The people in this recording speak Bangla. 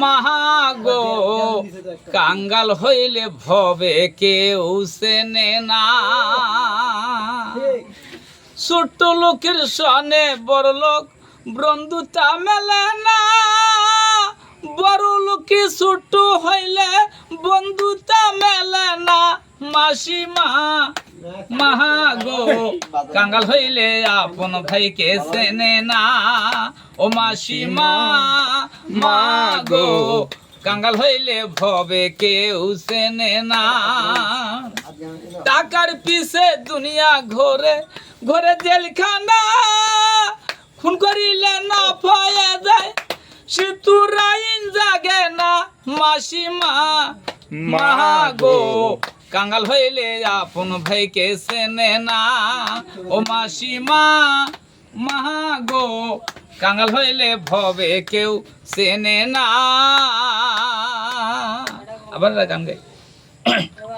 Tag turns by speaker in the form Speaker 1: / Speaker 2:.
Speaker 1: মাহাগো কাঙ্গাল হইলে ভবে কেউ সেনে না। ছোট্ট লোকের সনে বড় লোক, বন্ধুতা মেলে না। বড় লোকে ছোট্ট হইলে বন্ধুতা মেলে না। মাসিমা মাহাগো কাঙ্গাল হইলে আপন ভাইকে সেনে না। ও মাসিমা। মাগো কাঙ্গাল হইলে ভবে কেউ সেনে না। টাকার পিছে দুনিয়া ঘোরে ঘোরে জেলখানা। খুন করিলে না পাওয়া যায় সিতুর আইন জাগে না মাসিমা। মাগো কাঙ্গাল হইলে আপন ভাইকে সেনে না। ও মাসিমা মাগো। কাঙ্গাল হইলে ভবে কেউ সেনে না। আবার গান গাই।